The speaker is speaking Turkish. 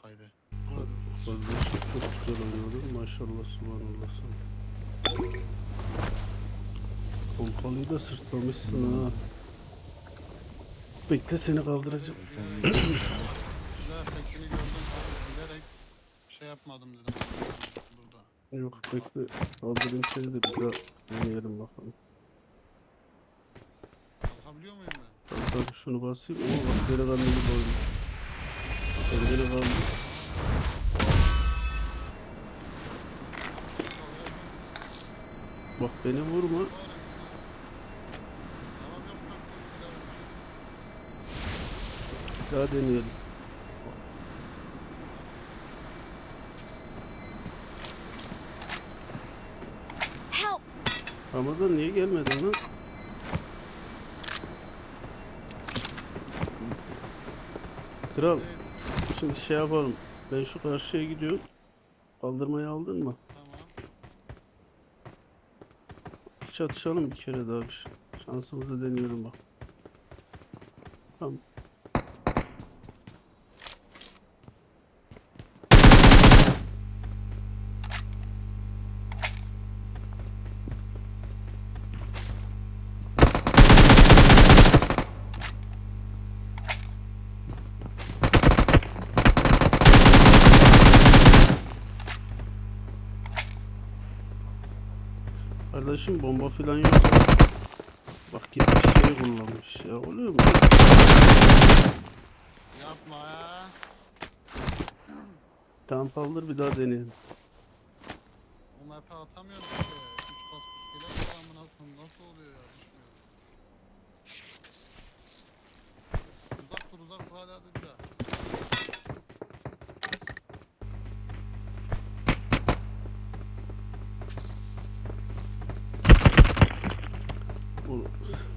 Kardeşim çok güzel oynadın. Maşallah subhanallah sana. Pompalıyı da sırtlamışsın ha. Bekle seni kaldıracağım. Silah efektini gördüm bilerek şey yapmadım dedim. Burada. Yok bekle. Kaldırayım seni de bir daha deneyelim bakalım. Kalkabiliyor muyum ben? Tabii şunu basayım. Oo bak delikanlı gibi oynuyor. Sen delikanlı. Bak beni vurma. Daha deneyelim. Ramazan niye gelmedin lan? Kral şimdi şey yapalım. Ben şu karşıya gidiyorum. Kaldırmayı aldın mı? Tamam. Çatışalım bir kere daha bir. Şansımızı deniyorum bak. Tamam. Kardeşim bomba falan yok. Bak gitmiş şey kullanmış ya. Oluyor mu? Yapma ya. Tamam kaldır bir daha deneyelim. O map'e atamıyorum ki. Üç kas gelen var amına koyayım. Nasıl food.